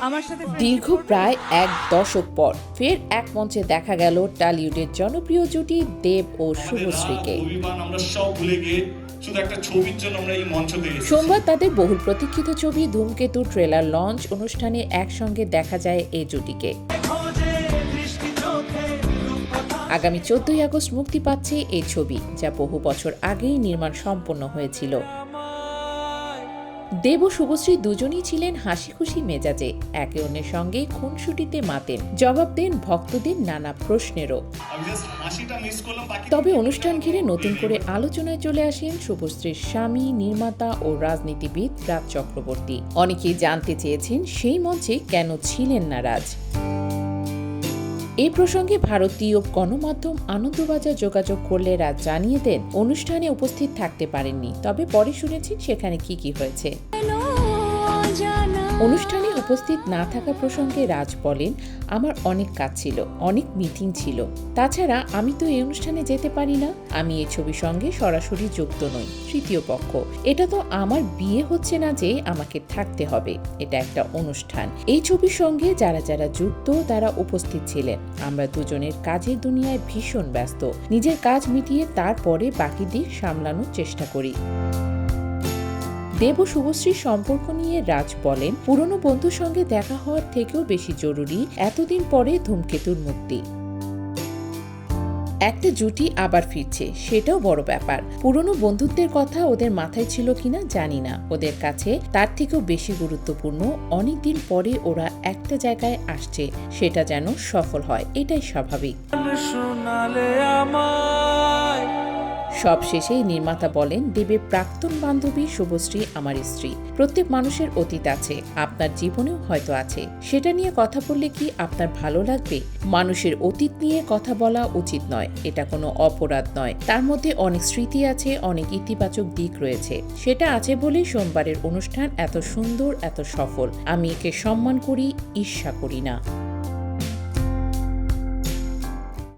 আমার সাথে দীর্ঘ প্রায় এক দশক পর ফের এক মঞ্চে দেখা গেল টালিউডের জনপ্রিয় জুটি দেব ও শুভশ্রীকে অভিমান আমরা সব ভুলে গিয়ে শুধু একটা ছবির জন্য আমরা এই মঞ্চতে এসেছি। সোমবার তাদের বহুল প্রতীক্ষিত ছবি ধূমকেতু ট্রেলার লঞ্চ অনুষ্ঠানে একসঙ্গে দেখা যায় এই জুটিকে। আগামী চোদ্দই আগস্ট মুক্তি পাচ্ছে এই ছবি যা বহু বছর আগেই নির্মাণ সম্পন্ন হয়েছিল। দেব ও শুভশ্রী দুজনই ছিলেন হাসি খুশি মেজাজে। একে অন্যের সঙ্গে খুনসুটিতে মাতেন। জবাব দেন ভক্তদের নানা প্রশ্নেরও। তবে অনুষ্ঠান ঘিরে নতুন করে আলোচনায় চলে আসেন শুভশ্রীর স্বামী নির্মাতা ও রাজনীতিবিদ রাজ চক্রবর্তী। অনেকেই জানতে চেয়েছেন সেই মঞ্চে কেন ছিলেন না রাজ। এই প্রসঙ্গে ভারতীয় গণমাধ্যম আনন্দবাজার যোগাযোগ করলে রাজ জানিয়ে দেন, অনুষ্ঠানে উপস্থিত থাকতে পারেননি। তবে পরে শুনেছি সেখানে কি কি হয়েছে। অনুষ্ঠানে উপস্থিত না থাকা প্রসঙ্গে রাজ বলেন, আমার অনেক কাজ ছিল, অনেক মিটিং ছিল। তাছাড়া আমি তো এই অনুষ্ঠানে যেতে পারি না। আমি এই ছবির সঙ্গে সরাসরি যুক্ত নই, তৃতীয় পক্ষ। এটা তো আমার বিয়ে হচ্ছে না যে আমাকে থাকতে হবে। এটা একটা অনুষ্ঠান। এই ছবির সঙ্গে যারা যারা যুক্ত, তারা উপস্থিত ছিলেন। আমরা দুজনের কাজের দুনিয়ায় ভীষণ ব্যস্ত। নিজের কাজ মিটিয়ে তারপরে বাকি দিক সামলানোর চেষ্টা করি। দেব শুভশ্রীর সম্পর্ক নিয়ে রাজ বলেন, পুরনো বন্ধুর সঙ্গে দেখা হওয়ার থেকেও বেশি জরুরি এতদিন পরে ধূমকেতুর মুক্তি। একটা জুটি আবার ফিরছে, সেটাও বড় ব্যাপার। পুরনো বন্ধুত্বের কথা ওদের মাথায় ছিল কিনা জানি না। ওদের কাছে তার থেকেও বেশি গুরুত্বপূর্ণ অনেকদিন পরে ওরা একটা জায়গায় আসছে, সেটা যেন সফল হয়, এটাই স্বাভাবিক। আমায় সব শেষেই নির্মাতা বলেন, দেবের প্রাক্তন বান্ধবী শুভশ্রী আমার স্ত্রী। প্রত্যেক মানুষের অতীত আছে, আপনার জীবনেও হয়তো আছে। সেটা নিয়ে কথা বললে কি আপনার ভালো লাগবে? মানুষের অতীত নিয়ে কথা বলা উচিত নয়, এটা কোনো অপরাধ নয়। তার মধ্যে অনেক স্মৃতি আছে, অনেক ইতিবাচক দিক রয়েছে। সেটা আছে বলেই সোমবারের অনুষ্ঠান এত সুন্দর, এত সফল। আমি একে সম্মান করি, ঈর্ষা করি না।